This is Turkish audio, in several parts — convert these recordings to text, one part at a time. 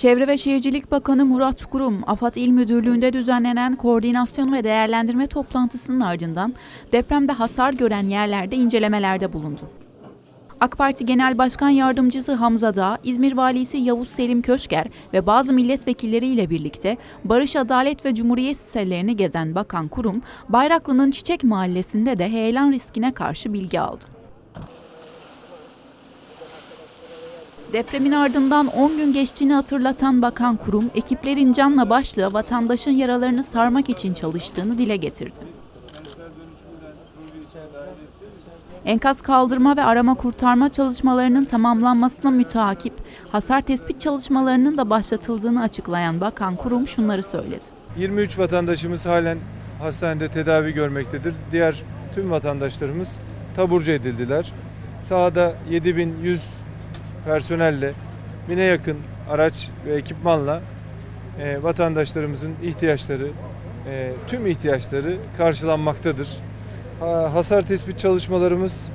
Çevre ve Şehircilik Bakanı Murat Kurum, AFAD İl Müdürlüğü'nde düzenlenen koordinasyon ve değerlendirme toplantısının ardından depremde hasar gören yerlerde incelemelerde bulundu. AK Parti Genel Başkan Yardımcısı Hamza Dağ, İzmir Valisi Yavuz Selim Köşker ve bazı milletvekilleriyle birlikte Barış Adalet ve Cumhuriyet sitelerini gezen Bakan Kurum, Bayraklı'nın Çiçek Mahallesi'nde de heyelan riskine karşı bilgi aldı. Depremin ardından 10 gün geçtiğini hatırlatan Bakan Kurum, ekiplerin canla başla vatandaşın yaralarını sarmak için çalıştığını dile getirdi. Enkaz kaldırma ve arama kurtarma çalışmalarının tamamlanmasına müteakip hasar tespit çalışmalarının da başlatıldığını açıklayan Bakan Kurum şunları söyledi. 23 vatandaşımız halen hastanede tedavi görmektedir. Diğer tüm vatandaşlarımız taburcu edildiler. Sahada 7100 personelle, bine yakın araç ve ekipmanla e, vatandaşlarımızın ihtiyaçları, e, tüm ihtiyaçları karşılanmaktadır. Ha- hasar tespit çalışmalarımız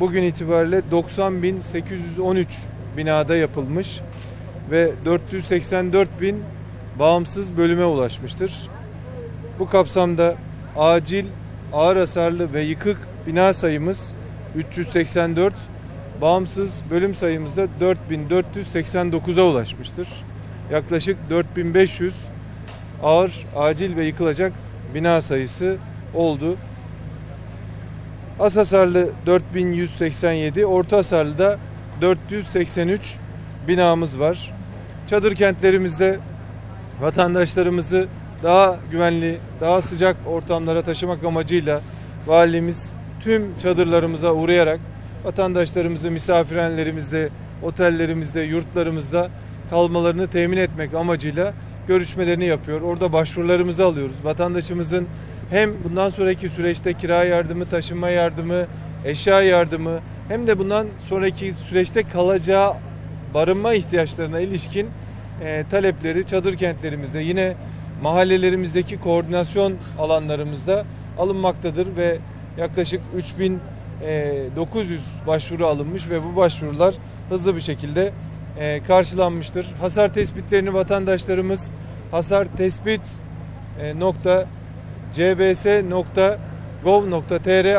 bugün itibariyle 90.813 binada yapılmış ve 484.000 bağımsız bölüme ulaşmıştır. Bu kapsamda acil, ağır hasarlı ve yıkık bina sayımız 384, bağımsız bölüm sayımız da 4489'a ulaşmıştır. Yaklaşık 4500 ağır, acil ve yıkılacak bina sayısı oldu. Az hasarlı 4187, orta hasarlı da 483 binamız var. Çadır kentlerimizde vatandaşlarımızı daha güvenli, daha sıcak ortamlara taşımak amacıyla valimiz tüm çadırlarımıza uğrayarak vatandaşlarımızı misafirhanelerimizde, otellerimizde, yurtlarımızda kalmalarını temin etmek amacıyla görüşmelerini yapıyor. Orada başvurularımızı alıyoruz. Vatandaşımızın hem bundan sonraki süreçte kira yardımı, taşınma yardımı, eşya yardımı hem de bundan sonraki süreçte kalacağı barınma ihtiyaçlarına ilişkin e, talepleri çadır kentlerimizde yine mahallelerimizdeki koordinasyon alanlarımızda alınmaktadır ve yaklaşık 3900 başvuru alınmış ve bu başvurular hızlı bir şekilde e, karşılanmıştır. Hasar tespitlerini vatandaşlarımız hasar tespit e, nokta cbs.gov.tr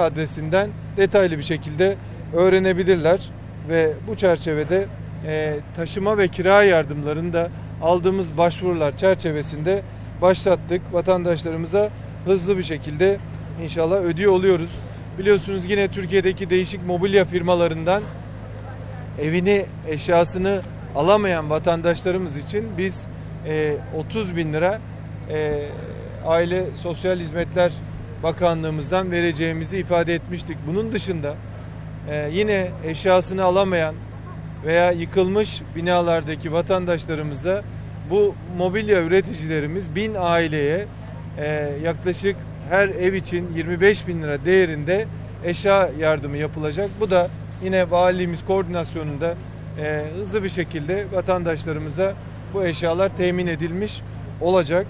adresinden detaylı bir şekilde öğrenebilirler ve bu çerçevede e, taşıma ve kira yardımlarını da aldığımız başvurular çerçevesinde başlattık. Vatandaşlarımıza hızlı bir şekilde inşallah ödüyor oluyoruz. Biliyorsunuz yine Türkiye'deki değişik mobilya firmalarından evini, eşyasını alamayan vatandaşlarımız için biz e, 30 bin lira e, Aile Sosyal Hizmetler Bakanlığımızdan vereceğimizi ifade etmiştik. Bunun dışında e, yine eşyasını alamayan veya yıkılmış binalardaki vatandaşlarımıza bu mobilya üreticilerimiz bin aileye e, yaklaşık her ev için 25 bin lira değerinde eşya yardımı yapılacak. Bu da yine valimiz koordinasyonunda e, hızlı bir şekilde vatandaşlarımıza bu eşyalar temin edilmiş olacak.